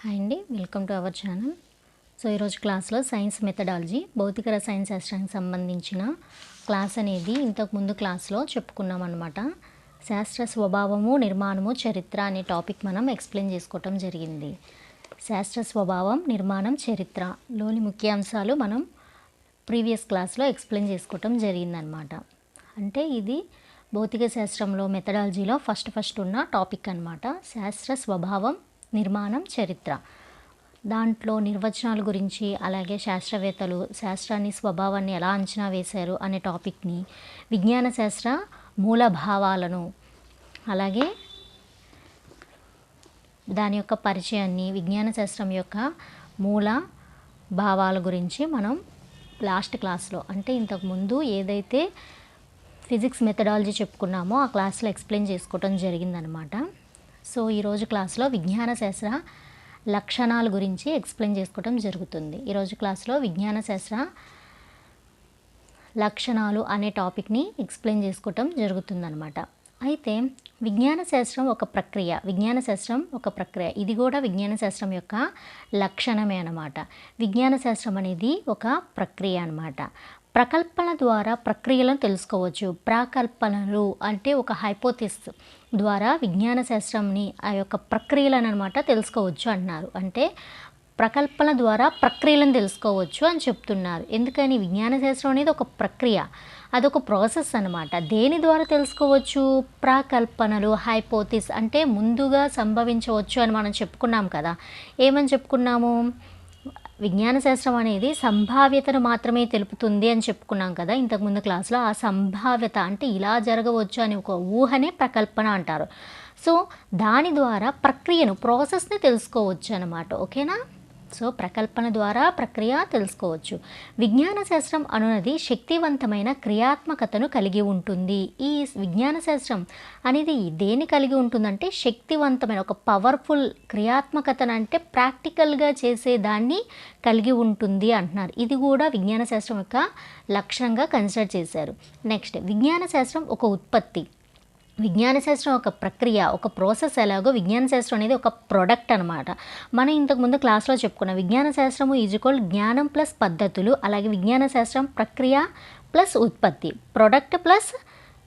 Hi అండి. Welcome to our channel. So ఈరోజు క్లాస్లో సైన్స్ మెథడాలజీ భౌతిక రసాయన శాస్త్రానికి సంబంధించిన క్లాస్ అనేది ఇంతకుముందు క్లాస్లో చెప్పుకున్నాం అనమాట శాస్త్ర స్వభావము నిర్మాణము చరిత్ర అనే టాపిక్ మనం ఎక్స్ప్లెయిన్ చేసుకోవటం జరిగింది. శాస్త్ర స్వభావం నిర్మాణం చరిత్రలోని ముఖ్యాంశాలు మనం ప్రీవియస్ క్లాస్లో ఎక్స్ప్లెయిన్ చేసుకోవటం జరిగిందనమాట అంటే ఇది భౌతిక శాస్త్రంలో మెథడాలజీలో ఫస్ట్ ఫస్ట్ ఉన్న టాపిక్ అనమాట శాస్త్ర స్వభావం నిర్మాణం చరిత్ర. దాంట్లో నిర్వచనాల గురించి అలాగే శాస్త్రవేత్తలు శాస్త్రాన్ని స్వభావాన్ని ఎలా అంచనా వేశారు అనే టాపిక్ని విజ్ఞాన శాస్త్ర మూల భావాలను అలాగే దాని యొక్క పరిచయాన్ని విజ్ఞాన శాస్త్రం యొక్క మూల భావాల గురించి మనం లాస్ట్ క్లాస్లో అంటే ఇంతకుముందు ఏదైతే ఫిజిక్స్ మెథడాలజీ చెప్పుకున్నామో ఆ క్లాస్లో ఎక్స్ప్లెయిన్ చేసుకోవటం జరిగిందనమాట. సో ఈరోజు క్లాస్లో విజ్ఞాన శాస్త్ర లక్షణాల గురించి ఎక్స్ప్లెయిన్ చేసుకోవటం జరుగుతుంది. ఈరోజు క్లాస్లో విజ్ఞాన శాస్త్ర లక్షణాలు అనే టాపిక్ని ఎక్స్ప్లెయిన్ చేసుకోవటం జరుగుతుందనమాట అయితే విజ్ఞాన శాస్త్రం ఒక ప్రక్రియ విజ్ఞాన శాస్త్రం ఒక ప్రక్రియ ఇది కూడా విజ్ఞాన శాస్త్రం యొక్క లక్షణమే అనమాట విజ్ఞాన శాస్త్రం అనేది ఒక ప్రక్రియ అన్నమాట. ప్రకల్పన ద్వారా ప్రక్రియలను తెలుసుకోవచ్చు. ప్రాకల్పనలు అంటే ఒక హైపోథిస్ ద్వారా విజ్ఞాన శాస్త్రంని ఆ యొక్క ప్రక్రియలను అనమాట తెలుసుకోవచ్చు అంటున్నారు అంటే ప్రకల్పన ద్వారా ప్రక్రియలను తెలుసుకోవచ్చు అని చెప్తున్నారు. ఎందుకని? విజ్ఞాన శాస్త్రం అనేది ఒక ప్రక్రియ. అదొక ప్రాసెస్ అనమాట దేని ద్వారా తెలుసుకోవచ్చు? ప్రాకల్పనలు హైపోతిస్ అంటే ముందుగా సంభవించవచ్చు అని మనం చెప్పుకున్నాం కదా. ఏమని చెప్పుకున్నాము? విజ్ఞాన శాస్త్రం అనేది సంభావ్యతను మాత్రమే తెలుపుతుంది అని చెప్పుకున్నాం కదా. ఇంతకుముందు క్లాస్లో ఆ సంభావ్యత అంటే ఇలా జరగవచ్చు అని ఒక ఊహనే ప్రకల్పన అంటారు. సో దాని ద్వారా ప్రక్రియను ప్రాసెస్ని తెలుసుకోవచ్చు అనమాట ఓకేనా? సో ప్రకల్పన ద్వారా ప్రక్రియ తెలుసుకోవచ్చు. విజ్ఞాన శాస్త్రం అనున్నది శక్తివంతమైన క్రియాత్మకతను కలిగి ఉంటుంది. ఈ విజ్ఞాన శాస్త్రం అనేది దేని కలిగి ఉంటుందంటే శక్తివంతమైన ఒక పవర్ఫుల్ క్రియాత్మకతను అంటే ప్రాక్టికల్గా చేసే దాన్ని కలిగి ఉంటుంది అంటున్నారు. ఇది కూడా విజ్ఞాన శాస్త్రం యొక్క లక్షణంగా కన్సిడర్ చేశారు. నెక్స్ట్ విజ్ఞాన శాస్త్రం ఒక ఉత్పత్తి. విజ్ఞాన శాస్త్రం ఒక ప్రక్రియ ఒక ప్రాసెస్ ఎలాగో విజ్ఞాన శాస్త్రం అనేది ఒక ప్రొడక్ట్ అనమాట మనం ఇంతకుముందు క్లాస్లో చెప్పుకున్నాం విజ్ఞాన శాస్త్రము ఈజ్వల్ జ్ఞానం ప్లస్ పద్ధతులు అలాగే విజ్ఞాన శాస్త్రం ప్రక్రియ ప్లస్ ఉత్పత్తి. ప్రొడక్ట్ ప్లస్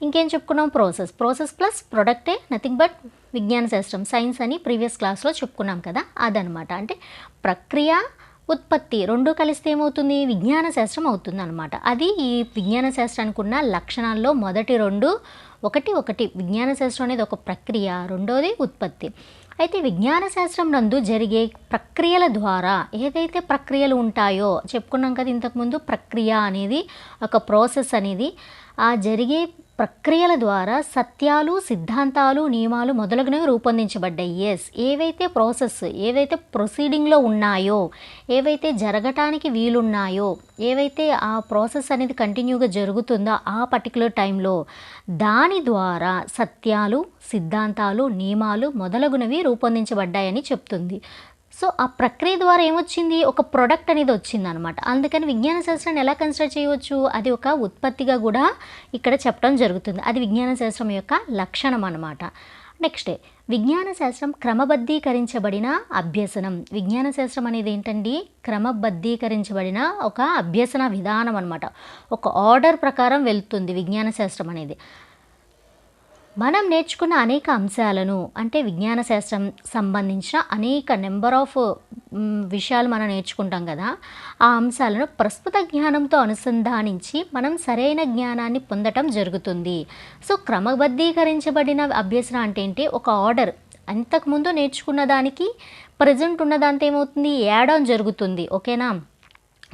ఇంకేం చెప్పుకున్నాం? ప్రాసెస్. ప్రాసెస్ ప్లస్ ప్రొడక్టే నథింగ్ బట్ విజ్ఞాన శాస్త్రం సైన్స్ అని ప్రీవియస్ క్లాస్లో చెప్పుకున్నాం కదా అదనమాట అంటే ప్రక్రియ ఉత్పత్తి రెండు కలిస్తే ఏమవుతుంది? విజ్ఞాన శాస్త్రం అవుతుంది అనమాట అది ఈ విజ్ఞాన శాస్త్రానికి ఉన్న లక్షణాల్లో మొదటి రెండు ఒకటి ఒకటి. విజ్ఞాన శాస్త్రం అనేది ఒక ప్రక్రియ రెండోది ఉత్పత్తి. అయితే విజ్ఞాన శాస్త్రం నందు జరిగే ప్రక్రియల ద్వారా ఏదైతే ప్రక్రియలు ఉంటాయో చెప్పుకున్నాం కదా ఇంతకుముందు ప్రక్రియ అనేది ఒక ప్రాసెస్ అనేది ఆ జరిగే ప్రక్రియల ద్వారా సత్యాలు సిద్ధాంతాలు నియమాలు మొదలగునవి రూపొందించబడ్డాయి. ఎస్ ఏవైతే ప్రాసెస్ ఏవైతే ప్రొసీడింగ్లో ఉన్నాయో ఏవైతే జరగటానికి వీలున్నాయో ఏవైతే ఆ ప్రాసెస్ అనేది కంటిన్యూగా జరుగుతుందో ఆ పర్టికులర్ టైంలో దాని ద్వారా సత్యాలు సిద్ధాంతాలు నియమాలు మొదలగునవి రూపొందించబడ్డాయని చెప్తుంది. సో ఆ ప్రక్రియ ద్వారా ఏమొచ్చింది? ఒక ప్రొడక్ట్ అనేది వచ్చింది అనమాట అందుకని విజ్ఞాన శాస్త్రాన్ని ఎలా కన్సిడర్ చేయవచ్చు? అది ఒక ఉత్పత్తిగా కూడా ఇక్కడ చెప్పడం జరుగుతుంది. అది విజ్ఞాన శాస్త్రం యొక్క లక్షణం అనమాట నెక్స్ట్ విజ్ఞాన శాస్త్రం క్రమబద్ధీకరించబడిన అభ్యసనం. విజ్ఞాన శాస్త్రం అనేది ఏంటండి? క్రమబద్ధీకరించబడిన ఒక అభ్యసన విధానం అనమాట ఒక ఆర్డర్ ప్రకారం వెళ్తుంది విజ్ఞాన శాస్త్రం అనేది. మనం నేర్చుకున్న అనేక అంశాలను అంటే విజ్ఞాన శాస్త్రం సంబంధించిన అనేక నెంబర్ ఆఫ్ విషయాలు మనం నేర్చుకుంటాం కదా ఆ అంశాలను ప్రస్తుత జ్ఞానంతో అనుసంధానించి మనం సరైన జ్ఞానాన్ని పొందటం జరుగుతుంది. సో క్రమబద్ధీకరించబడిన అభ్యసన అంటే ఏంటి? ఒక ఆర్డర్ అంతకుముందు నేర్చుకున్న దానికి ప్రజెంట్ ఉన్న దాంతో ఏమవుతుంది? యాడ్ ఆన్ జరుగుతుంది. ఓకేనా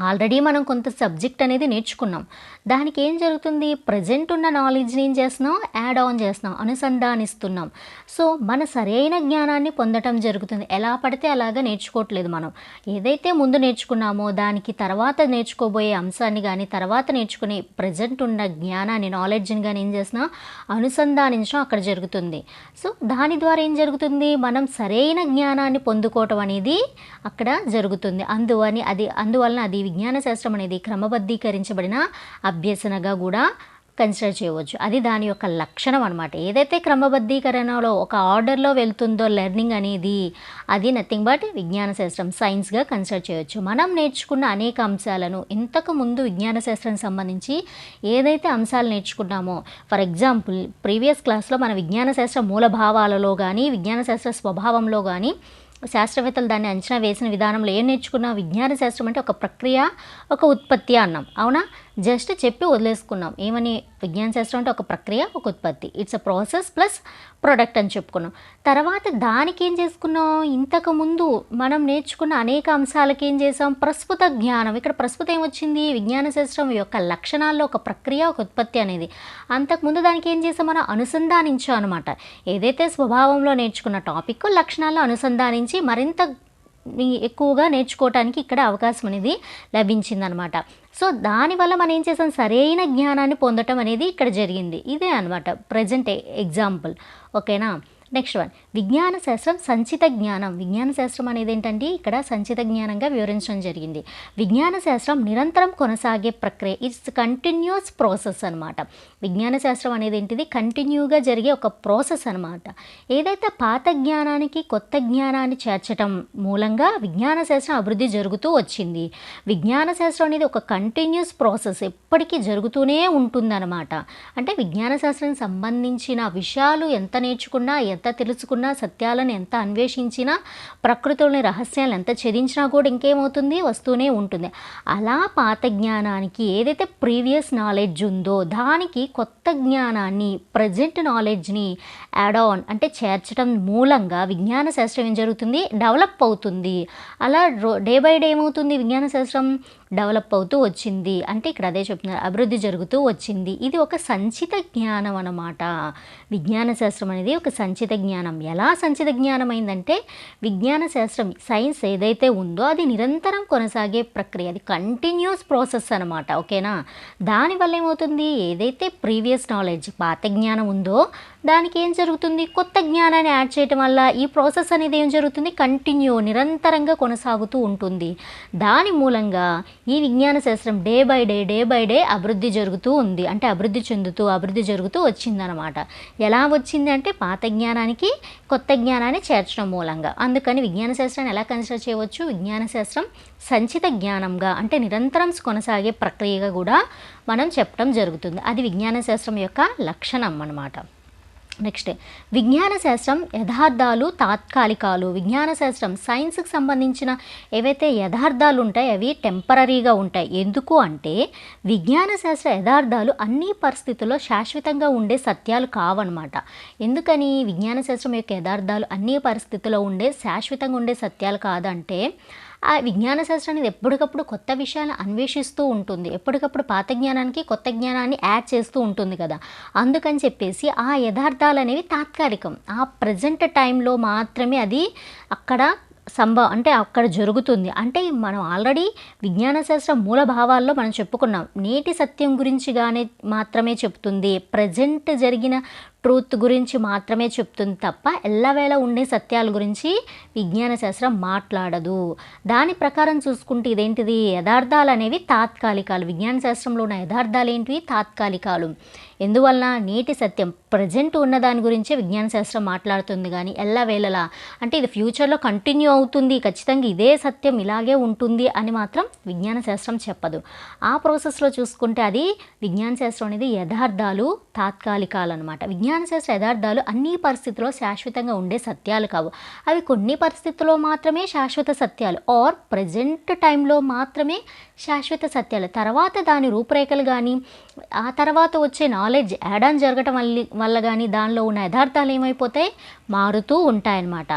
ఆల్రెడీ మనం కొంత సబ్జెక్ట్ అనేది నేర్చుకున్నాం. దానికి ఏం జరుగుతుంది? ప్రజెంట్ ఉన్న నాలెడ్జ్ని ఏం చేస్తున్నాం? యాడ్ ఆన్ చేస్తున్నాం. అనుసంధానిస్తున్నాం. సో మన సరైన జ్ఞానాన్ని పొందటం జరుగుతుంది. ఎలా పడితే అలాగా నేర్చుకోవట్లేదు మనం. ఏదైతే ముందు నేర్చుకున్నామో దానికి తర్వాత నేర్చుకోబోయే అంశాన్ని కానీ తర్వాత నేర్చుకునే ప్రజెంట్ ఉన్న జ్ఞానాన్ని నాలెడ్జ్ని కానీ ఏం చేస్తున్నాం? అనుసంధానించడం అక్కడ జరుగుతుంది. సో దాని ద్వారా ఏం జరుగుతుంది? మనం సరైన జ్ఞానాన్ని పొందుకోవటం అనేది అక్కడ జరుగుతుంది. అందువని అది అందువలన అది విజ్ఞాన శాస్త్రం అనేది క్రమబద్ధీకరించబడిన అభ్యసనగా కూడా కన్సిడర్ చేయవచ్చు. అది దాని యొక్క లక్షణం అనమాట ఏదైతే క్రమబద్ధీకరణలో ఒక ఆర్డర్లో వెళ్తుందో లెర్నింగ్ అనేది అది నథింగ్ బట్ విజ్ఞాన శాస్త్రం సైన్స్గా కన్సిడర్ చేయవచ్చు. మనం నేర్చుకున్న అనేక అంశాలను ఇంతకు ముందు విజ్ఞాన శాస్త్రానికి సంబంధించి ఏదైతే అంశాలు నేర్చుకున్నామో ఫర్ ఎగ్జాంపుల్ ప్రీవియస్ క్లాస్లో మన విజ్ఞాన శాస్త్ర మూలభావాలలో కానీ విజ్ఞాన శాస్త్ర స్వభావంలో కానీ శాస్త్రవేత్తలు దాన్ని అంచనా వేసిన విధానంలో ఏం నేర్చుకున్నాం? విజ్ఞాన శాస్త్రం అంటే ఒక ప్రక్రియ ఒక ఉత్పత్తి అన్నాం. అవునా? జస్ట్ చెప్పి వదిలేసుకున్నాం. ఏమని విజ్ఞాన శాస్త్రం అంటే ఒక ప్రక్రియ ఒక ఉత్పత్తి. It's a process plus product అని చెప్పుకున్నాం. తర్వాత దానికి ఏం చేసుకున్నాం? ఇంతకు ముందు మనం నేర్చుకున్న అనేక అంశాలకి ఏం చేసాం? ప్రస్తుత జ్ఞానం. ఇక్కడ ప్రస్తుతం ఏమొచ్చింది? విజ్ఞాన శాస్త్రం యొక్క లక్షణాల్లో ఒక ప్రక్రియ ఒక ఉత్పత్తి అనేది. అంతకుముందు దానికి ఏం చేసాం? మనం అనుసంధానించాం అనమాట ఏదైతే స్వభావంలో నేర్చుకున్న టాపిక్ లక్షణాల్లో అనుసంధానించి మరింత ఎక్కువగా నేర్చుకోవటానికి ఇక్కడ అవకాశం అనేది లభించిందనమాట. సో దానివల్ల మనం ఏం చేసాం? సరైన జ్ఞానాన్ని పొందటం అనేది ఇక్కడ జరిగింది. ఇదే అనమాట ప్రజెంట్ ఎగ్జాంపుల్ ఓకేనా నెక్స్ట్ వన్ విజ్ఞాన శాస్త్రం సంచిత జ్ఞానం. విజ్ఞాన శాస్త్రం అనేది ఏంటంటే ఇక్కడ సంచిత జ్ఞానంగా వివరించడం జరిగింది. విజ్ఞాన శాస్త్రం నిరంతరం కొనసాగే ప్రక్రియ. ఇట్స్ కంటిన్యూస్ ప్రాసెస్ అనమాట విజ్ఞాన శాస్త్రం అనేది ఏంటిది కంటిన్యూగా జరిగే ఒక ప్రాసెస్ అనమాట ఏదైతే పాత జ్ఞానానికి కొత్త జ్ఞానాన్ని చేర్చడం మూలంగా విజ్ఞాన శాస్త్రం అభివృద్ధి జరుగుతూ వచ్చింది. విజ్ఞాన శాస్త్రం అనేది ఒక కంటిన్యూస్ ప్రాసెస్ ఎప్పటికీ జరుగుతూనే ఉంటుందన్నమాట. అంటే విజ్ఞాన శాస్త్రానికి సంబంధించిన విషయాలు ఎంత నేర్చుకున్నా ఎంత తెలుసుకున్నా సత్యాలను ఎంత అన్వేషించినా ప్రకృతిలోని రహస్యాలను ఎంత ఛేదించినా కూడా ఇంకేమవుతుంది? వస్తూనే ఉంటుంది. అలా పాత జ్ఞానానికి ఏదైతే ప్రీవియస్ నాలెడ్జ్ ఉందో దానికి కొత్త జ్ఞానాన్ని ప్రజెంట్ నాలెడ్జ్ని యాడ్ ఆన్ అంటే చేర్చడం మూలంగా విజ్ఞాన శాస్త్రం ఏం జరుగుతుంది? డెవలప్ అవుతుంది. అలా రో డే బై డే ఏమవుతుంది విజ్ఞాన శాస్త్రం? డెవలప్ అవుతూ వచ్చింది. అంటే ఇక్కడ అదే చెప్తున్నారు అభివృద్ధి జరుగుతూ వచ్చింది. ఇది ఒక సంచిత జ్ఞానం అన్నమాట. విజ్ఞాన శాస్త్రం అనేది ఒక సంచిత జ్ఞానం. ఎలా సంచిత జ్ఞానం అయిందంటే విజ్ఞాన శాస్త్రం సైన్స్ ఏదైతే ఉందో అది నిరంతరం కొనసాగే ప్రక్రియ. అది కంటిన్యూస్ ప్రాసెస్ అనమాట ఓకేనా? దానివల్ల ఏమవుతుంది? ఏదైతే ప్రీవియస్ నాలెడ్జ్ పాత జ్ఞానం ఉందో దానికి ఏం జరుగుతుంది? కొత్త జ్ఞానాన్ని యాడ్ చేయటం వల్ల ఈ ప్రాసెస్ అనేది ఏం జరుగుతుంది? కంటిన్యూ నిరంతరంగా కొనసాగుతూ ఉంటుంది. దాని మూలంగా ఈ విజ్ఞాన శాస్త్రం day by day day by day అభివృద్ధి జరుగుతూ ఉంది. అంటే అభివృద్ధి చెందుతూ అభివృద్ధి జరుగుతూ వచ్చిందనమాట. ఎలా వచ్చింది అంటే పాత జ్ఞానానికి కొత్త జ్ఞానాన్ని చేర్చడం మూలంగా. అందుకని విజ్ఞాన శాస్త్రాన్ని ఎలా కన్సిడర్ చేయవచ్చు? విజ్ఞాన శాస్త్రం సంచిత జ్ఞానంగా అంటే నిరంతరం కొనసాగే ప్రక్రియగా కూడా మనం చెప్పడం జరుగుతుంది. అది విజ్ఞాన శాస్త్రం యొక్క లక్షణం అన్నమాట. నెక్స్ట్ విజ్ఞాన శాస్త్రం యథార్థాలు తాత్కాలికాలు. విజ్ఞాన శాస్త్రం సైన్స్కి సంబంధించిన ఏవైతే యథార్థాలు ఉంటాయి అవి టెంపరీగా ఉంటాయి. ఎందుకు అంటే విజ్ఞాన శాస్త్ర యథార్థాలు అన్ని పరిస్థితుల్లో శాశ్వతంగా ఉండే సత్యాలు కావన్నమాట. ఎందుకని? విజ్ఞాన శాస్త్రం యొక్క యథార్థాలు అన్ని పరిస్థితుల్లో ఉండే శాశ్వతంగా ఉండే సత్యాలు కాదంటే ఆ విజ్ఞాన శాస్త్రం అనేది ఎప్పటికప్పుడు కొత్త విషయాలను అన్వేషిస్తూ ఉంటుంది. ఎప్పటికప్పుడు పాత జ్ఞానానికి కొత్త జ్ఞానాన్ని యాడ్ చేస్తూ ఉంటుంది కదా. అందుకని చెప్పేసి ఆ యథార్థాలు అనేవి తాత్కాలికం. ఆ ప్రజెంట్ టైంలో మాత్రమే అది అక్కడ సంభవ అంటే అక్కడ జరుగుతుంది. అంటే మనం ఆల్రెడీ విజ్ఞాన శాస్త్రం మూల భావాల్లో మనం చెప్పుకున్నాం. నేటి సత్యం గురించి కానీ మాత్రమే చెప్తుంది. ప్రజెంట్ జరిగిన ట్రూత్ గురించి మాత్రమే చెప్తుంది తప్ప ఎల్లవేళ ఉండే సత్యాల గురించి విజ్ఞాన శాస్త్రం మాట్లాడదు. దాని ప్రకారం చూసుకుంటే ఇదేంటిది? యథార్థాలు అనేవి తాత్కాలికాలు. విజ్ఞాన శాస్త్రంలో ఉన్న యథార్థాలు ఏంటివి తాత్కాలికాలు. ఎందువలన నేటి సత్యం ప్రజెంట్ ఉన్న దాని గురించే విజ్ఞాన శాస్త్రం మాట్లాడుతుంది కానీ ఎల్లవేళలా అంటే ఇది ఫ్యూచర్లో కంటిన్యూ అవుతుంది ఖచ్చితంగా ఇదే సత్యం ఇలాగే ఉంటుంది అని మాత్రం విజ్ఞాన శాస్త్రం చెప్పదు. ఆ ప్రాసెస్లో చూసుకుంటే అది విజ్ఞాన శాస్త్రం అనేది యథార్థాలు తాత్కాలికాలు అనమాట విజ్ఞాన శాస్త్ర యథార్థాలు అన్ని పరిస్థితుల్లో శాశ్వతంగా ఉండే సత్యాలు కావు. అవి కొన్ని పరిస్థితుల్లో మాత్రమే శాశ్వత సత్యాలు. ఆర్ ప్రజెంట్ టైంలో మాత్రమే శాశ్వత సత్యాలు. తర్వాత దాని రూపురేఖలు కానీ ఆ తర్వాత వచ్చే నాలెడ్జ్ యాడ్ ఆన్ జరగటం వల్ల వల్ల కానీ దానిలో ఉన్న యథార్థాలు ఏమైపోతాయి? మారుతూ ఉంటాయన్నమాట.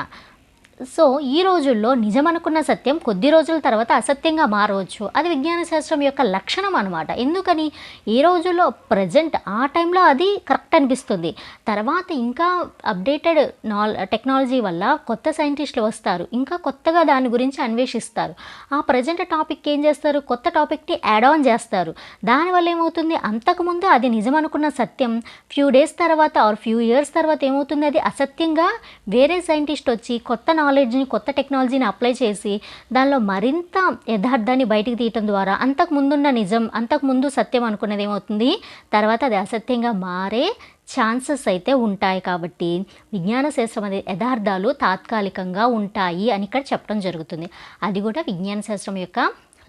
సో ఈ రోజుల్లో నిజమనుకున్న సత్యం కొద్ది రోజుల తర్వాత అసత్యంగా మారవచ్చు. అది విజ్ఞాన శాస్త్రం యొక్క లక్షణం అనమాట ఎందుకని? ఈ రోజుల్లో ప్రజెంట్ ఆ టైంలో అది కరెక్ట్ అనిపిస్తుంది. తర్వాత ఇంకా అప్డేటెడ్ నాల్ టెక్నాలజీ వల్ల కొత్త సైంటిస్టులు వస్తారు. ఇంకా కొత్తగా దాని గురించి అన్వేషిస్తారు. ఆ ప్రజెంట్ టాపిక్ ఏం చేస్తారు? కొత్త టాపిక్ని యాడ్ ఆన్ చేస్తారు. దానివల్ల ఏమవుతుంది? అంతకుముందు అది నిజమనుకున్న సత్యం ఫ్యూ డేస్ తర్వాత ఆర్ ఫ్యూ ఇయర్స్ తర్వాత ఏమవుతుంది? అది అసత్యంగా వేరే సైంటిస్ట్ వచ్చి కొత్త నాలెడ్జ్ నాలెడ్జ్ని కొత్త టెక్నాలజీని అప్లై చేసి దానిలో మరింత యథార్థాన్ని బయటికి తీయటం ద్వారా అంతకు ముందున్న నిజం అంతకు ముందు సత్యం అనుకున్నది ఏమవుతుంది? తర్వాత అది అసత్యంగా మారే ఛాన్సెస్ అయితే ఉంటాయి కాబట్టి విజ్ఞాన శాస్త్రం అనే యథార్థాలు తాత్కాలికంగా ఉంటాయి అని ఇక్కడ చెప్పడం జరుగుతుంది. అది కూడా విజ్ఞాన శాస్త్రం యొక్క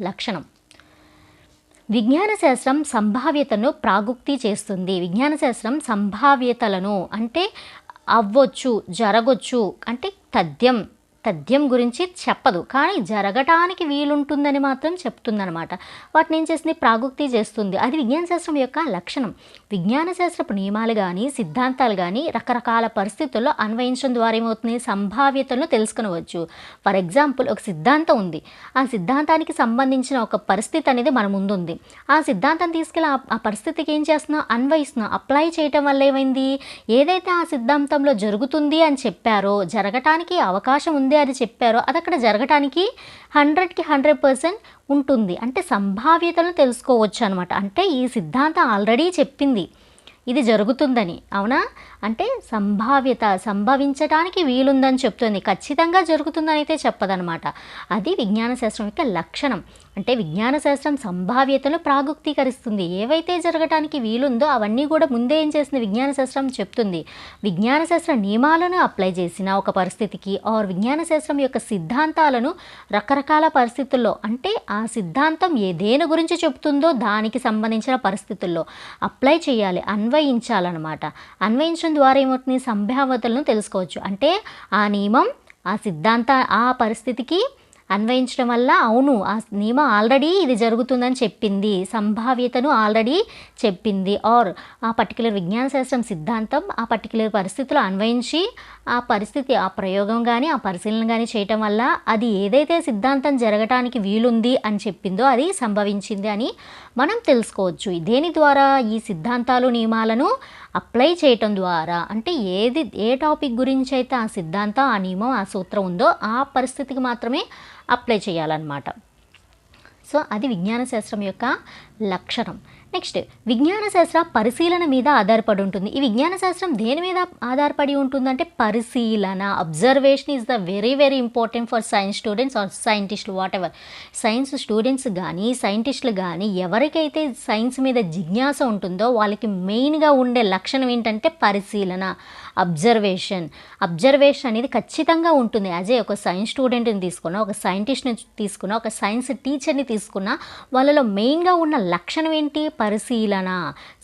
లక్షణం. విజ్ఞాన శాస్త్రం సంభావ్యతను ప్రాగుక్తి చేస్తుంది. విజ్ఞాన శాస్త్రం సంభావ్యతలను అంటే అవ్వచ్చు జరగొచ్చు అంటే తథ్యం. తథ్యం గురించి చెప్పదు. కానీ జరగటానికి వీలుంటుందని మాత్రం చెప్తుందనమాట వాటిని ఏం చేస్తుంది? ప్రాగుక్తి చేస్తుంది. అది విజ్ఞాన శాస్త్రం యొక్క లక్షణం. విజ్ఞాన శాస్త్రపు నియమాలు కానీ సిద్ధాంతాలు కానీ రకరకాల పరిస్థితుల్లో అన్వయించడం ద్వారా ఏమవుతుంది? సంభావ్యతలను తెలుసుకునవచ్చు. ఫర్ ఎగ్జాంపుల్ ఒక సిద్ధాంతం ఉంది. ఆ సిద్ధాంతానికి సంబంధించిన ఒక పరిస్థితి అనేది మన ముందుంది. ఆ సిద్ధాంతం తీసుకెళ్ళి ఆ- ఆ పరిస్థితికి ఏం చేస్తున్నాం అన్వయిస్తున్నాం అప్లై చేయటం వల్ల ఏమైంది? ఏదైతే ఆ సిద్ధాంతంలో జరుగుతుంది అని చెప్పారో జరగటానికి అవకాశం ఉంది అని చెప్పారో. అది అక్కడ జరగటానికి హండ్రెడ్కి హండ్రెడ్ పర్సెంట్ ఉంటుంది. అంటే సంభావ్యతను తెలుసుకోవచ్చు అనమాట అంటే ఈ సిద్ధాంతం ఆల్రెడీ చెప్పింది. ఇది జరుగుతుందని. అవునా? అంటే సంభావ్యత సంభవించడానికి వీలుందని చెప్తుంది. ఖచ్చితంగా జరుగుతుందని అయితే చెప్పదనమాట అది విజ్ఞాన శాస్త్రం యొక్క లక్షణం. అంటే విజ్ఞాన శాస్త్రం సంభావ్యతను ప్రాగుక్తీకరిస్తుంది. ఏవైతే జరగటానికి వీలుందో అవన్నీ కూడా ముందే ఏం చేసింది విజ్ఞాన శాస్త్రం చెప్తుంది. విజ్ఞాన శాస్త్ర నియమాలను అప్లై చేసిన ఒక పరిస్థితికి ఆర్ విజ్ఞాన శాస్త్రం యొక్క సిద్ధాంతాలను రకరకాల పరిస్థితుల్లో అంటే ఆ సిద్ధాంతం ఏ దేని గురించి చెప్తుందో దానికి సంబంధించిన పరిస్థితుల్లో అప్లై చేయాలి అన్వయించాలన్నమాట. అన్వయించడం ద్వారా ఏమవుతుంది? సంభావ్యతలను తెలుసుకోవచ్చు. అంటే ఆ నియమం ఆ సిద్ధాంత ఆ పరిస్థితికి అన్వయించడం వల్ల అవును ఆ నియమం ఆల్రెడీ ఇది జరుగుతుందని చెప్పింది సంభావ్యతను ఆల్రెడీ చెప్పింది. ఆర్ ఆ పర్టికులర్ విజ్ఞాన శాస్త్రం సిద్ధాంతం ఆ పర్టికులర్ పరిస్థితిలో అన్వయించి ఆ పరిస్థితి ఆ ప్రయోగం కానీ ఆ పరిశీలన కానీ చేయటం వల్ల అది ఏదైతే సిద్ధాంతం జరగటానికి వీలుంది అని చెప్పిందో అది సంభవించింది అని మనం తెలుసుకోవచ్చు. దేని ద్వారా ఈ సిద్ధాంతాలు నియమాలను అప్లై చేయటం ద్వారా అంటే ఏది ఏ టాపిక్ గురించి అయితే ఆ సిద్ధాంతం ఆ నియమం ఆ సూత్రం ఉందో ఆ పరిస్థితికి మాత్రమే అప్లై చేయాలన్నమాట. సో అది విజ్ఞాన శాస్త్రం యొక్క లక్షణం. నెక్స్ట్ విజ్ఞాన శాస్త్ర పరిశీలన మీద ఆధారపడి ఉంటుంది. ఈ విజ్ఞాన శాస్త్రం దేని మీద ఆధారపడి ఉంటుందంటే పరిశీలన observation is the very very important for science students or సైంటిస్టులు వాట్ ఎవర్ సైన్స్ స్టూడెంట్స్ కానీ సైంటిస్టులు కానీ ఎవరికైతే సైన్స్ మీద జిజ్ఞాస ఉంటుందో వాళ్ళకి మెయిన్గా ఉండే లక్షణం ఏంటంటే పరిశీలన అబ్జర్వేషన్ అబ్జర్వేషన్ అనేది ఖచ్చితంగా ఉంటుంది. అజే ఒక సైన్స్ స్టూడెంట్ని తీసుకున్నా ఒక సైంటిస్ట్ని తీసుకున్నా ఒక సైన్స్ టీచర్ని తీసుకున్నా వాళ్ళలో మెయిన్గా ఉన్న లక్షణం ఏంటి పరిశీలన.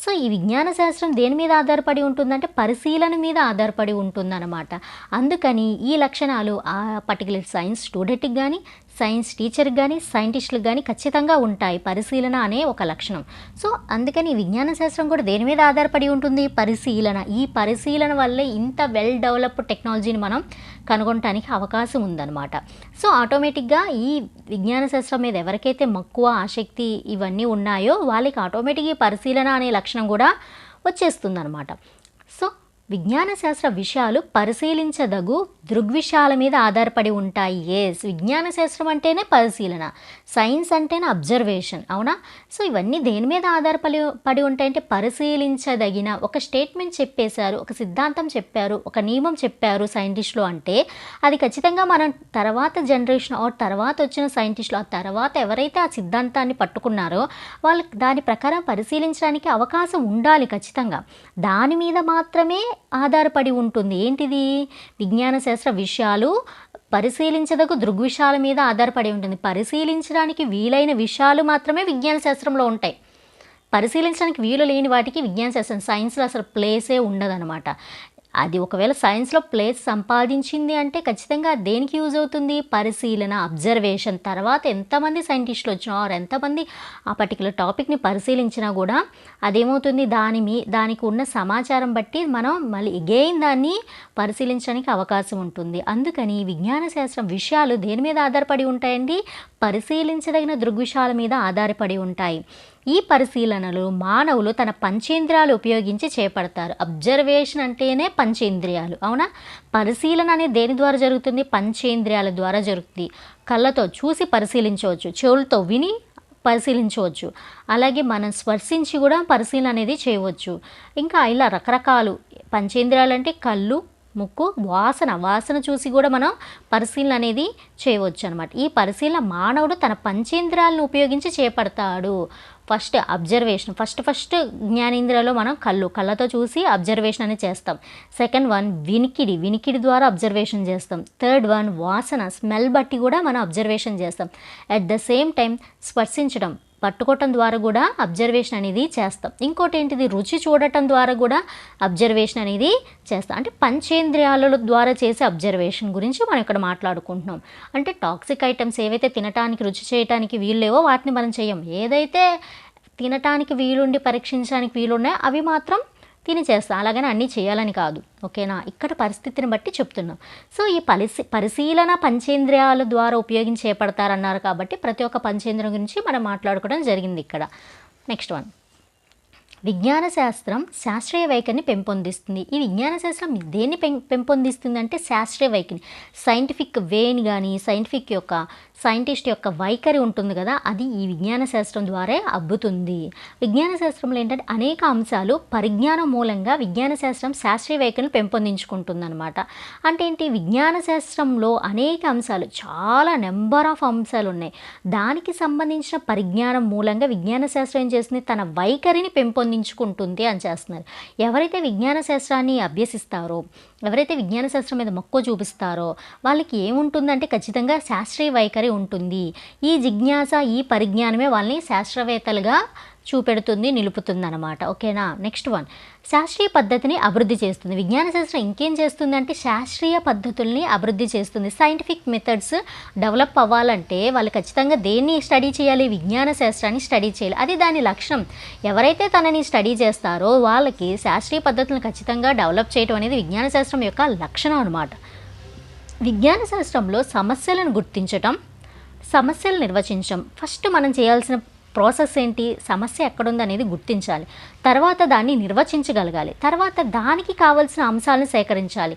సో ఈ విజ్ఞాన శాస్త్రం దేని మీద ఆధారపడి ఉంటుందంటే పరిశీలన మీద ఆధారపడి ఉంటుందన్నమాట. అందుకని ఈ లక్షణాలు ఆ పర్టికులర్ సైన్స్ స్టూడెంట్కి కానీ సైన్స్ టీచర్కి కానీ సైంటిస్టులకు కానీ ఖచ్చితంగా ఉంటాయి. పరిశీలన అనే ఒక లక్షణం. సో అందుకని విజ్ఞాన శాస్త్రం కూడా దేని మీద ఆధారపడి ఉంటుంది? పరిశీలన. ఈ పరిశీలన వల్లే ఇంత వెల్ డెవలప్డ్ టెక్నాలజీని మనం కనుగొనటానికి అవకాశం ఉందన్నమాట. సో ఆటోమేటిక్గా ఈ విజ్ఞాన శాస్త్రం మీద ఎవరికైతే మక్కువ ఆసక్తి ఇవన్నీ ఉన్నాయో వాళ్ళకి ఆటోమేటిక్ ఈ పరిశీలన అనే లక్షణం కూడా వచ్చేస్తుందన్నమాట. విజ్ఞాన శాస్త్ర విషయాలు పరిశీలించదగు దృగ్విషయాల మీద ఆధారపడి ఉంటాయి. ఎస్ విజ్ఞాన శాస్త్రం అంటేనే పరిశీలన. సైన్స్ అంటేనే అబ్జర్వేషన్ అవునా? సో ఇవన్నీ దేని మీద ఆధారపడి పడి ఉంటాయంటే పరిశీలించదగిన ఒక స్టేట్మెంట్ చెప్పేశారు ఒక సిద్ధాంతం చెప్పారు ఒక నియమం చెప్పారు సైంటిస్టులు అంటే అది ఖచ్చితంగా మనం తర్వాత జనరేషన్ ఆర్ తర్వాత వచ్చిన సైంటిస్టులు ఆ తర్వాత ఎవరైతే ఆ సిద్ధాంతాన్ని పట్టుకున్నారో వాళ్ళకి దాని ప్రకారం పరిశీలించడానికి అవకాశం ఉండాలి ఖచ్చితంగా. దాని మీద మాత్రమే ఆధారపడి ఉంటుంది. ఏంటిది? విజ్ఞాన శాస్త్ర విషయాలు పరిశీలించదగు దృగ్విషయాల మీద ఆధారపడి ఉంటుంది. పరిశీలించడానికి వీలైన విషయాలు మాత్రమే విజ్ఞాన శాస్త్రంలో ఉంటాయి. పరిశీలించడానికి వీలు లేని వాటికి విజ్ఞాన శాస్త్రం సైన్స్లో అసలు ప్లేసే ఉండదనమాట అది ఒకవేళ సైన్స్లో ప్లేస్ సంపాదించింది అంటే ఖచ్చితంగా దేనికి యూజ్ అవుతుంది? పరిశీలన అబ్జర్వేషన్ తర్వాత ఎంతమంది సైంటిస్టులు వచ్చినా ఆర్ ఎంతమంది ఆ పర్టికులర్ టాపిక్ని పరిశీలించినా కూడా అదేమవుతుంది? దాని మీ దానికి ఉన్న సమాచారం బట్టి మనం మళ్ళీ ఎగెయిన్ దాన్ని పరిశీలించడానికి అవకాశం ఉంటుంది. అందుకని విజ్ఞాన శాస్త్రం విషయాలు దేని మీద ఆధారపడి ఉంటాయండి? పరిశీలించదగిన దృగ్విషయాల మీద ఆధారపడి ఉంటాయి. ఈ పరిశీలనలు మానవులు తన పంచేంద్రియాలు ఉపయోగించి చేపడతారు. అబ్జర్వేషన్ అంటేనే పంచేంద్రియాలు అవునా? పరిశీలన అనేది దేని ద్వారా జరుగుతుంది? పంచేంద్రియాల ద్వారా జరుగుతుంది. కళ్ళతో చూసి పరిశీలించవచ్చు చెవులతో విని పరిశీలించవచ్చు. అలాగే మనం స్పర్శించి కూడా పరిశీలన అనేది చేయవచ్చు. ఇంకా ఇలా రకరకాలు పంచేంద్రియాలు అంటే కళ్ళు ముక్కు వాసన వాసన చూసి కూడా మనం పరిశీలన అనేది చేయవచ్చు అనమాట ఈ పరిశీలన మానవుడు తన పంచేంద్రియాలను ఉపయోగించి చేపడతాడు. ఫస్ట్ అబ్జర్వేషన్ ఫస్ట్ ఫస్ట్ జ్ఞానేంద్రియాలో మనం కళ్ళు కళ్ళతో చూసి అబ్జర్వేషన్ అనేది చేస్తాం. సెకండ్ వన్ వినికిడి వినికిడి ద్వారా అబ్జర్వేషన్ చేస్తాం. థర్డ్ వన్ వాసన స్మెల్ బట్టి కూడా మనం అబ్జర్వేషన్ చేస్తాం. అట్ ద సేమ్ టైం స్పర్శించడం. పట్టుకోవటం ద్వారా కూడా అబ్జర్వేషన్ అనేది చేస్తాం. ఇంకోటి ఏంటిది రుచి చూడటం ద్వారా కూడా అబ్జర్వేషన్ అనేది చేస్తాం. అంటే పంచేంద్రియాల ద్వారా చేసే అబ్జర్వేషన్ గురించి మనం ఇక్కడ మాట్లాడుకుంటున్నాం. అంటే టాక్సిక్ ఐటమ్స్ ఏవైతే తినటానికి రుచి చేయటానికి వీళ్ళేవో వాటిని మనం చేయం. ఏదైతే తినటానికి వీలుండి పరీక్షించడానికి వీలున్నాయో అవి మాత్రం తిని చేస్తాను అలాగని అన్నీ చేయాలని కాదు. ఓకేనా? ఇక్కడ పరిస్థితిని బట్టి చెప్తున్నాం. సో ఈ పరిశీ పరిశీలన పంచేంద్రియాల ద్వారా ఉపయోగించి చేపడతారన్నారు కాబట్టి ప్రతి ఒక్క పంచేంద్రియం గురించి మనం మాట్లాడుకోవడం జరిగింది ఇక్కడ. Next one. విజ్ఞాన శాస్త్రం శాస్త్రీయ వైఖరిని పెంపొందిస్తుంది. ఈ విజ్ఞాన శాస్త్రం దేన్ని పెం పెంపొందిస్తుంది అంటే శాస్త్రీయ వైఖరిని సైంటిఫిక్ వేని కానీ సైంటిఫిక్ యొక్క సైంటిస్ట్ యొక్క వైఖరి ఉంటుంది కదా అది ఈ విజ్ఞాన శాస్త్రం ద్వారా అబ్బుతుంది. విజ్ఞాన శాస్త్రంలో ఏంటంటే అనేక అంశాలు పరిజ్ఞానం మూలంగా విజ్ఞాన శాస్త్రం శాస్త్రీయ వైఖరిని పెంపొందించుకుంటుందన్నమాట. అంటే ఏంటి? విజ్ఞాన శాస్త్రంలో అనేక అంశాలు చాలా నెంబర్ ఆఫ్ అంశాలు ఉన్నాయి. దానికి సంబంధించిన పరిజ్ఞానం మూలంగా విజ్ఞాన శాస్త్రం ఏం చేస్తుంది? తన వైఖరిని పెంపొందించుకుంటుంది అని చేస్తున్నారు. ఎవరైతే విజ్ఞాన శాస్త్రాన్ని అభ్యసిస్తారో ఎవరైతే విజ్ఞాన శాస్త్రం మీద మక్కువ చూపిస్తారో వాళ్ళకి ఏముంటుందంటే ఖచ్చితంగా శాస్త్రీయ వైఖరి ఉంటుంది. ఈ జిజ్ఞాస ఈ పరిజ్ఞానమే వాళ్ళని శాస్త్రవేత్తలుగా చూపెడుతుంది నిలుపుతుంది అనమాట ఓకేనా? నెక్స్ట్ వన్ శాస్త్రీయ పద్ధతిని అభివృద్ధి చేస్తుంది. విజ్ఞాన శాస్త్రం ఇంకేం చేస్తుంది అంటే శాస్త్రీయ పద్ధతుల్ని అభివృద్ధి చేస్తుంది. సైంటిఫిక్ మెథడ్స్ డెవలప్ అవ్వాలంటే వాళ్ళు ఖచ్చితంగా దేన్ని స్టడీ చేయాలి? విజ్ఞాన శాస్త్రాన్ని స్టడీ చేయాలి. అది దాని లక్ష్యం ఎవరైతే తనని స్టడీ చేస్తారో వాళ్ళకి శాస్త్రీయ పద్ధతులను ఖచ్చితంగా డెవలప్ చేయడం అనేది విజ్ఞాన శాస్త్రం యొక్క లక్షణం అనమాట విజ్ఞాన శాస్త్రంలో సమస్యలను గుర్తించటం సమస్యలు నిర్వచించడం ఫస్ట్ మనం చేయాల్సిన ప్రాసెస్ ఏంటి? సమస్య ఎక్కడుంది అనేది గుర్తించాలి. తర్వాత దాన్ని నిర్వచించగలగాలి. తర్వాత దానికి కావలసిన అంశాలను సేకరించాలి.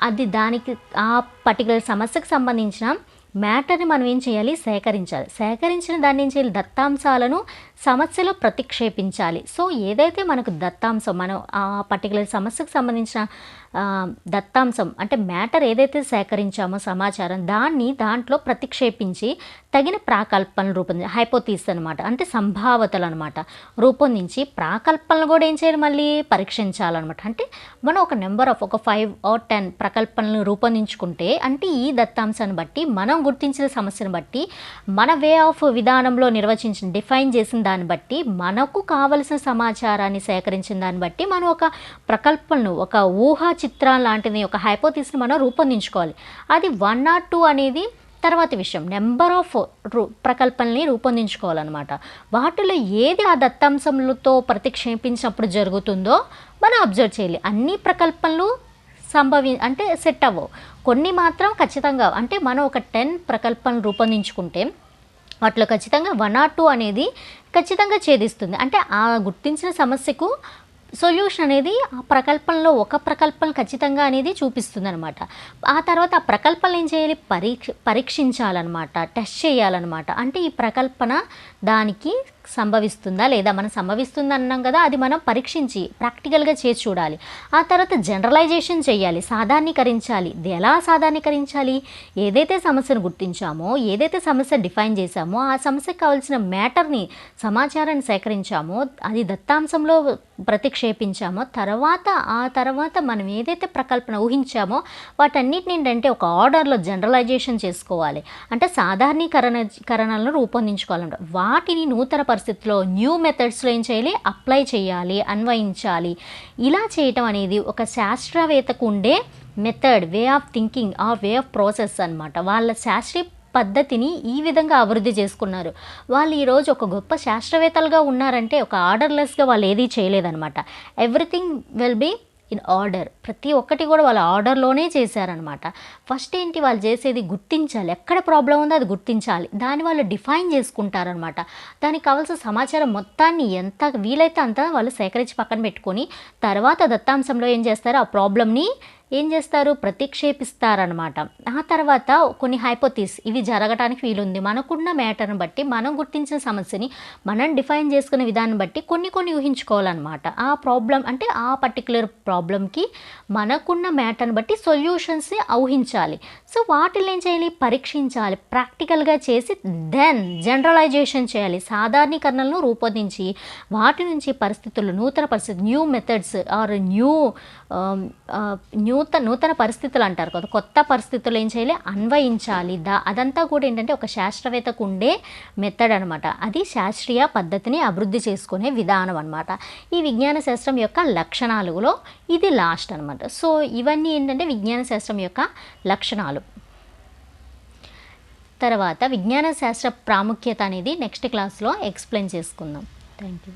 అది దానికి ఆ పర్టికులర్ సమస్యకు సంబంధించిన మ్యాటర్ని మనం ఏం చేయాలి? సేకరించాలి. సేకరించిన దాన్ని ఏం చేయాలి? దత్తాంశాలను సమస్యలో ప్రతిక్షేపించాలి. సో ఏదైతే మనకు దత్తాంశం మనం ఆ పర్టికులర్ సమస్యకు సంబంధించిన దత్తాంశం అంటే మ్యాటర్ ఏదైతే సేకరించామో సమాచారం దాన్ని దాంట్లో ప్రతిక్షేపించి తగిన ప్రాకల్పనలు రూపొంది హైపోతీస్ అనమాట అంటే సంభావతలు అనమాట రూపొందించి ప్రాకల్పనలు కూడా ఏం చేయాలి మళ్ళీ? పరీక్షించాలన్నమాట. అంటే మనం ఒక నెంబర్ ఆఫ్ ఒక ఫైవ్ ఆర్ టెన్ ప్రకల్పనలు రూపొందించుకుంటే అంటే ఈ దత్తాంశాన్ని బట్టి మనం గుర్తించిన సమస్యను బట్టి మన వే ఆఫ్ విధానంలో నిర్వచించిన డిఫైన్ చేసిన దాన్ని బట్టి మనకు కావలసిన సమాచారాన్ని సేకరించిన దాన్ని బట్టి మనం ఒక ప్రకల్పనను ఒక ఊహా చిత్రం లాంటిది ఒక హైపోతీస్ని మనం రూపొందించుకోవాలి. అది వన్ ఆర్ టూ అనేది తర్వాత విషయం. నెంబర్ ఆఫ్ రూ ప్రకల్పనల్ని రూపొందించుకోవాలన్నమాట. వాటిలో ఏది ఆ దత్తాంశములతో ప్రతిక్షేపించినప్పుడు జరుగుతుందో మనం అబ్జర్వ్ చేయాలి. అన్ని ప్రకల్పనలు సంభవి అంటే సెట్ అవ్వవు. కొన్ని మాత్రం ఖచ్చితంగా అంటే మనం ఒక టెన్ ప్రకల్పనలు రూపొందించుకుంటే వాటిలో ఖచ్చితంగా వన్ ఆర్ టూ అనేది ఖచ్చితంగా ఛేదిస్తుంది. అంటే ఆ గుర్తించిన సమస్యకు సొల్యూషన్ అనేది ఆ ప్రకల్పనలో ఒక ప్రకల్పన ఖచ్చితంగా అనేది చూపిస్తుంది అనమాట ఆ తర్వాత ఆ ప్రకల్పనలు ఏం చేయాలి? పరీక్ష పరీక్షించాలన్నమాట టెస్ట్ చేయాలన్నమాట. అంటే ఈ ప్రకల్పన దానికి సంభవిస్తుందా లేదా? మనం సంభవిస్తుంది అన్నాం కదా అది మనం పరీక్షించి ప్రాక్టికల్గా చేసి చూడాలి. ఆ తర్వాత జనరలైజేషన్ చేయాలి సాధారణీకరించాలి. ఇది ఎలా సాధారణీకరించాలి? ఏదైతే సమస్యను గుర్తించామో ఏదైతే సమస్య డిఫైన్ చేశామో ఆ సమస్యకు కావాల్సిన మ్యాటర్ని సమాచారాన్ని సేకరించామో అది దత్తాంశంలో ప్రతిక్షేపించామో తర్వాత ఆ తర్వాత మనం ఏదైతే ప్రకల్పన ఊహించామో వాటన్నిటిని ఏంటంటే ఒక ఆర్డర్లో జనరలైజేషన్ చేసుకోవాలి. అంటే సాధారణీకరణ కరణాలను రూపొందించుకోవాలంట. వాటిని నూతన పరిస్థితుల్లో న్యూ మెథడ్స్లో ఏం చేయాలి? అప్లై చేయాలి అన్వయించాలి. ఇలా చేయటం అనేది ఒక శాస్త్రవేత్తకు ఉండే మెథడ్ వే ఆఫ్ థింకింగ్ ఆ వే ఆఫ్ ప్రాసెస్ అనమాట వాళ్ళ శాస్త్రీయ పద్ధతిని ఈ విధంగా అభివృద్ధి చేసుకున్నారు. వాళ్ళు ఈరోజు ఒక గొప్ప శాస్త్రవేత్తలుగా ఉన్నారంటే ఒక ఆర్డర్లెస్గా వాళ్ళు ఏదీ చేయలేదన్నమాట. Everything will be in order. ప్రతి ఒక్కటి కూడా వాళ్ళ ఆర్డర్లోనే చేశారనమాట ఫస్ట్ ఏంటి వాళ్ళు చేసేది గుర్తించాలి. ఎక్కడ ప్రాబ్లం ఉందో అది గుర్తించాలి. దాన్ని వాళ్ళు డిఫైన్ చేసుకుంటారనమాట దానికి కావాల్సిన సమాచారం మొత్తాన్ని ఎంత వీలైతే అంత వాళ్ళు సేకరించి పక్కన పెట్టుకొని తర్వాత దత్తాంశంలో ఏం చేస్తారు ఆ ప్రాబ్లమ్ని ఏం చేస్తారు? ప్రతిక్షేపిస్తారనమాట ఆ తర్వాత కొన్ని హైపోతీస్ ఇవి జరగటానికి వీలుంది. మనకున్న మ్యాటర్ని బట్టి మనం గుర్తించిన సమస్యని మనం డిఫైన్ చేసుకునే విధానం బట్టి కొన్ని కొన్ని ఊహించుకోవాలన్నమాట. ఆ ప్రాబ్లం అంటే ఆ పర్టికులర్ ప్రాబ్లంకి మనకున్న మ్యాటర్ని బట్టి సొల్యూషన్స్ని ఊహించాలి. సో వాటిని ఏం చేయాలి? పరీక్షించాలి. ప్రాక్టికల్గా చేసి దెన్ జనరలైజేషన్ చేయాలి. సాధారణీకరణలను రూపొందించి వాటి నుంచి పరిస్థితులు నూతన పరిస్థితి న్యూ మెథడ్స్ ఆర్ న్యూ నూతన నూతన పరిస్థితులు అంటారు కదా. కొత్త పరిస్థితులు ఏం చేయాలి? అన్వయించాలి. దా అదంతా కూడా ఏంటంటే ఒక శాస్త్రవేత్తకు ఉండే మెథడ్ అనమాట అది శాస్త్రీయ పద్ధతిని అభివృద్ధి చేసుకునే విధానం అనమాట ఈ విజ్ఞాన శాస్త్రం యొక్క లక్షణాలులో ఇది లాస్ట్ అనమాట సో ఇవన్నీ ఏంటంటే విజ్ఞాన శాస్త్రం యొక్క లక్షణాలు. తర్వాత విజ్ఞాన శాస్త్ర ప్రాముఖ్యత అనేది నెక్స్ట్ క్లాస్లో ఎక్స్ప్లెయిన్ చేసుకుందాం. Thank you